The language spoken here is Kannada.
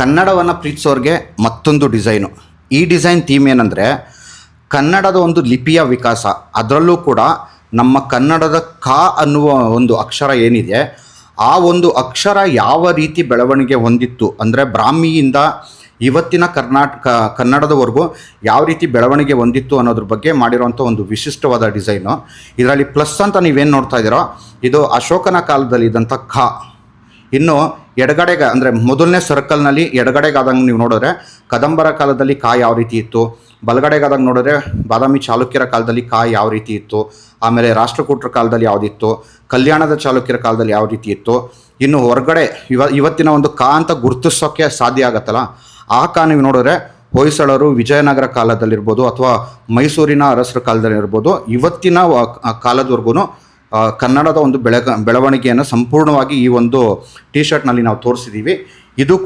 ಕನ್ನಡವನ್ನು ಪ್ರೀತಿಸೋರಿಗೆ ಮತ್ತೊಂದು ಡಿಸೈನು ಈ ಡಿಸೈನ್ ಥೀಮ್ ಏನಂದರೆ, ಕನ್ನಡದ ಒಂದು ಲಿಪಿಯ ವಿಕಾಸ. ಅದರಲ್ಲೂ ಕೂಡ ನಮ್ಮ ಕನ್ನಡದ ಕ ಅನ್ನುವ ಒಂದು ಅಕ್ಷರ ಏನಿದೆ, ಆ ಒಂದು ಅಕ್ಷರ ಯಾವ ರೀತಿ ಬೆಳವಣಿಗೆ ಹೊಂದಿತ್ತು? ಅಂದರೆ ಬ್ರಾಹ್ಮಿಯಿಂದ ಇವತ್ತಿನ ಕರ್ನಾಟಕ ಕನ್ನಡದವರೆಗೂ ಯಾವ ರೀತಿ ಬೆಳವಣಿಗೆ ಹೊಂದಿತ್ತು ಅನ್ನೋದ್ರ ಬಗ್ಗೆ ಮಾಡಿರುವಂಥ ಒಂದು ವಿಶಿಷ್ಟವಾದ ಡಿಸೈನು ಇದರಲ್ಲಿ ಪ್ಲಸ್ ಅಂತ ನೀವೇನು ನೋಡ್ತಾ ಇದ್ದೀರೋ, ಇದು ಅಶೋಕನ ಕಾಲದಲ್ಲಿ ಇದ್ದಂಥ ಖ ಇನ್ನು ಎಡಗಡೆಗೆ, ಅಂದರೆ ಮೊದಲನೇ ಸರ್ಕಲ್ನಲ್ಲಿ ಎಡಗಡೆಗಾದಂಗೆ ನೀವು ನೋಡಿದ್ರೆ, ಕದಂಬರ ಕಾಲದಲ್ಲಿ ಕಾ ಯಾವ ರೀತಿ ಇತ್ತು? ಬಲಗಡೆಗಾದಂಗೆ ನೋಡಿದ್ರೆ, ಬಾದಾಮಿ ಚಾಲುಕ್ಯರ ಕಾಲದಲ್ಲಿ ಕಾ ಯಾವ ರೀತಿ ಇತ್ತು? ಆಮೇಲೆ ರಾಷ್ಟ್ರಕೂಟರ ಕಾಲದಲ್ಲಿ ಯಾವುದಿತ್ತು? ಕಲ್ಯಾಣದ ಚಾಲುಕ್ಯರ ಕಾಲದಲ್ಲಿ ಯಾವ ರೀತಿ ಇತ್ತು? ಇನ್ನು ಹೊರಗಡೆ ಇವ, ಇವತ್ತಿನ ಒಂದು ಕಾ ಅಂತ ಗುರುತಿಸೋಕ್ಕೆ ಸಾಧ್ಯ ಆಗತ್ತಲ್ಲ? ಆ ಕಾ ನೀವು ನೋಡಿದ್ರೆ, ಹೊಯ್ಸಳರು ವಿಜಯನಗರ ಕಾಲದಲ್ಲಿರ್ಬೋದು ಅಥವಾ ಮೈಸೂರಿನ ಅರಸರ ಕಾಲದಲ್ಲಿರ್ಬೋದು. ಇವತ್ತಿನ ಕಾಲದವರೆಗೂ ಕನ್ನಡದ ಒಂದು ಬೆಳಗ ಬೆಳವಣಿಗೆಯನ್ನು ಸಂಪೂರ್ಣವಾಗಿ ಈ ಒಂದು ಟಿ ಶರ್ಟ್ನಲ್ಲಿ ನಾವು ತೋರಿಸಿದ್ದೀವಿ. ಇದು